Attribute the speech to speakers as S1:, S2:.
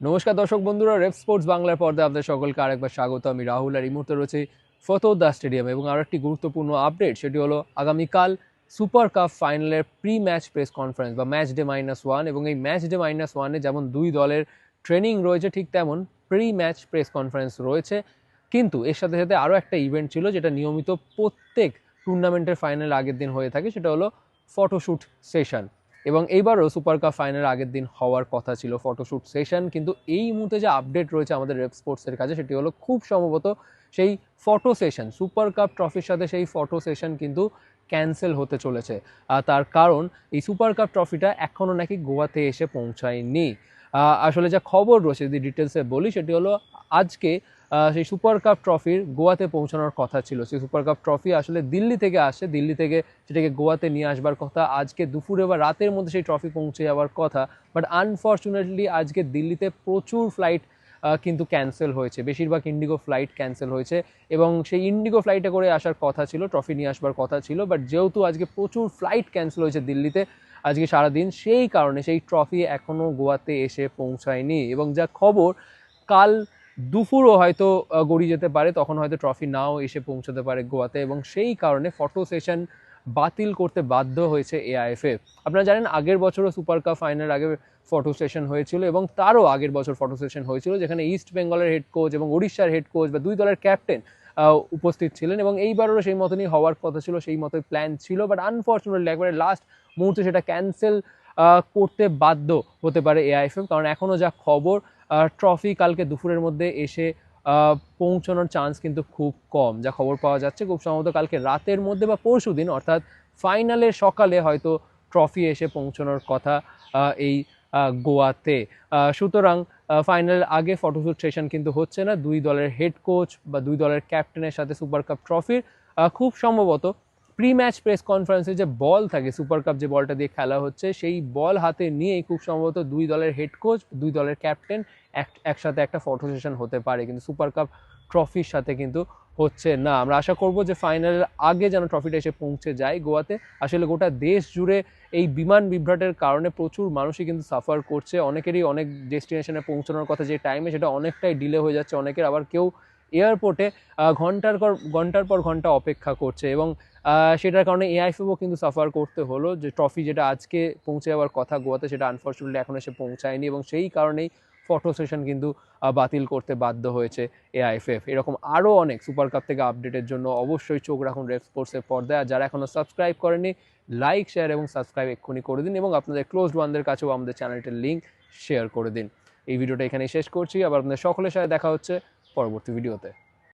S1: নমস্কার দর্শক বন্ধুরা রেপ স্পোর্টস বাংলার পর্দায় আপনাদের সকলকে আরেকবার স্বাগত। আমি রাহুল আর এই মুহূর্তে রয়েছে ফতোদা স্টেডিয়াম এবং আরও একটি গুরুত্বপূর্ণ আপডেট, সেটি হলো আগামীকাল সুপার কাপ ফাইনালের প্রি ম্যাচ প্রেস কনফারেন্স বা ম্যাচ ডে মাইনাস ওয়ান এবং এই ম্যাচ ডে মাইনাস ওয়ানে যেমন দুই দলের ট্রেনিং রয়েছে, ঠিক তেমন প্রি ম্যাচ প্রেস কনফারেন্স রয়েছে। কিন্তু এর সাথে সাথে আরও একটা ইভেন্ট ছিল, যেটা নিয়মিত প্রত্যেক টুর্নামেন্টের ফাইনাল আগের দিন হয়ে থাকে, সেটা হলো ফটোশ্যুট সেশন এবং এইবারও সুপার কাপ ফাইনাল আগের দিন হওয়ার কথা ছিল ফটোশ্যুট সেশন কিন্তু এই মুহূর্তে যে আপডেট রয়েছে আমাদের রেপ স্পোর্টসের কাছে, সেটি হলো খুব সম্ভবত সেই ফটো সেশন সুপার কাপ ট্রফির সাথে সেই ফটো সেশন কিন্তু ক্যান্সেল হতে চলেছে। তার কারণ এই সুপার কাপ ট্রফিটা এখনও নাকি গোয়াতে এসে পৌঁছায়নি। আসলে যা খবর রয়েছে, যদি ডিটেলসে বলি, সেটি হলো আজকে সেই সুপার কাপ ট্রফির গোয়াতে পৌঁছানোর কথা ছিল। সেই সুপার কাপ ট্রফি আসলে দিল্লি থেকে আসে। দিল্লি থেকে সেটাকে গোয়াতে নিয়ে আসবার কথা, আজকে দুপুরে বা রাতের মধ্যে সেই ট্রফি পৌঁছে যাওয়ার কথা। বাট আনফর্চুনেটলি আজকে দিল্লিতে প্রচুর ফ্লাইট কিন্তু ক্যান্সেল হয়েছে। বেশিরভাগ ইন্ডিগো ফ্লাইট ক্যান্সেল হয়েছে এবং সেই ইন্ডিগো ফ্লাইটে করে আসার কথা ছিল ট্রফি নিয়ে আসবার কথা ছিল। বাট যেহেতু আজকে প্রচুর ফ্লাইট ক্যান্সেল হয়েছে দিল্লিতে আজকে সারাদিন সেই কারণে সেই ট্রফি এখনও গোয়াতে এসে পৌঁছায়নি এবং যা খবর, কাল দুপুরও হয়তো গড়িয়ে যেতে পারে, তখন হয়তো ট্রফি নাও এসে পৌঁছতে পারে গোয়াতে এবং সেই কারণে ফটো সেশন বাতিল করতে বাধ্য হয়েছে এআইএফএ আপনারা জানেন, আগের বছরও সুপার কাপ ফাইনাল আগে ফটো সেশন হয়েছিল এবং তারও আগের বছর ফটো সেশন হয়েছিল, যেখানে ইস্ট বেঙ্গলের হেড কোচ এবং উড়িষ্যার হেড কোচ বা দুই দলের ক্যাপ্টেন উপস্থিত ছিলেন এবং এইবারও সেই মতনই হওয়ার কথা ছিল, সেই মতোই প্ল্যান ছিল। বাট আনফর্চুনেটলি একবারে লাস্ট মুহূর্তে সেটা ক্যান্সেল করতে বাধ্য হতে পারে এআইএফএম কারণ এখনও যা খবর ট্রফি কালকে দুপুরের মধ্যে এসে পৌঁছানোর চান্স কিন্তু খুব কম। যা খবর পাওয়া যাচ্ছে, খুব সম্ভবত কালকে রাতের মধ্যে বা পরশু দিন, অর্থাৎ ফাইনালের সকালে হয়তো ট্রফি এসে পৌঁছানোর কথা এই গোয়াতে। সুতরাং ফাইনাল আগে ফটোশ্যুট সেশন কিন্তু হচ্ছে না। দুই দলের হেড কোচ বা দুই দলের ক্যাপ্টেনের সাথে সুপার কাপ ট্রফির খুব সম্ভবত প্রি ম্যাচ প্রেস কনফারেন্সে যে বল থাকে সুপার কাপ যে বলটা দিয়ে খেলা হচ্ছে, সেই বল হাতে নিয়েই খুব সম্ভবত দুই দলের হেড কোচ দুই দলের ক্যাপ্টেন এক, একসাথে একটা ফটো সেশন হতে পারে। কিন্তু সুপার কাপ ট্রফির সাথে কিন্তু হচ্ছে না। আমরা আশা করব যে ফাইনালের আগে যেন ট্রফিটা এসে পৌঁছে যায় গোয়াতে। আসলে গোটা দেশ জুড়ে এই বিমান বিভ্রাটের কারণে প্রচুর মানুষই কিন্তু সাফার করছে। অনেকেরই অনেক ডেস্টিনেশনে পৌঁছানোর কথা যে টাইমে সেটা অনেকটাই ডিলে হয়ে যাচ্ছে। অনেকের আবার কেউ এয়ারপোর্টে ঘণ্টার পর ঘণ্টার পর ঘণ্টা অপেক্ষা করছে এবং সেটার কারণে এআইএফও কিন্তু সাফার করতে হলো যে ট্রফি যেটা আজকে পৌঁছে যাওয়ার কথা গোয়াতে, সেটা আনফর্চুনেটলি এখন এসে পৌঁছায়নি এবং সেই কারণেই ফটো সেশন কিন্তু বাতিল করতে বাধ্য হয়েছে এআইএফএফ এরকম আরও অনেক সুপার কাপ থেকে আপডেটের জন্য অবশ্যই চোখ রাখুন রেড স্পোর্টসের পর্দায়। আর যারা এখনও সাবস্ক্রাইব করেনি লাইক শেয়ার এবং সাবস্ক্রাইব এক্ষুনি করে দিন এবং আপনাদের ক্লোজড ওয়ানদের কাছেও আমাদের চ্যানেলটির লিঙ্ক শেয়ার করে দিন। এই ভিডিওটা এখানেই শেষ করছি। আবার আপনাদের সকলের সাথে দেখা হচ্ছে পরবর্তী ভিডিওতে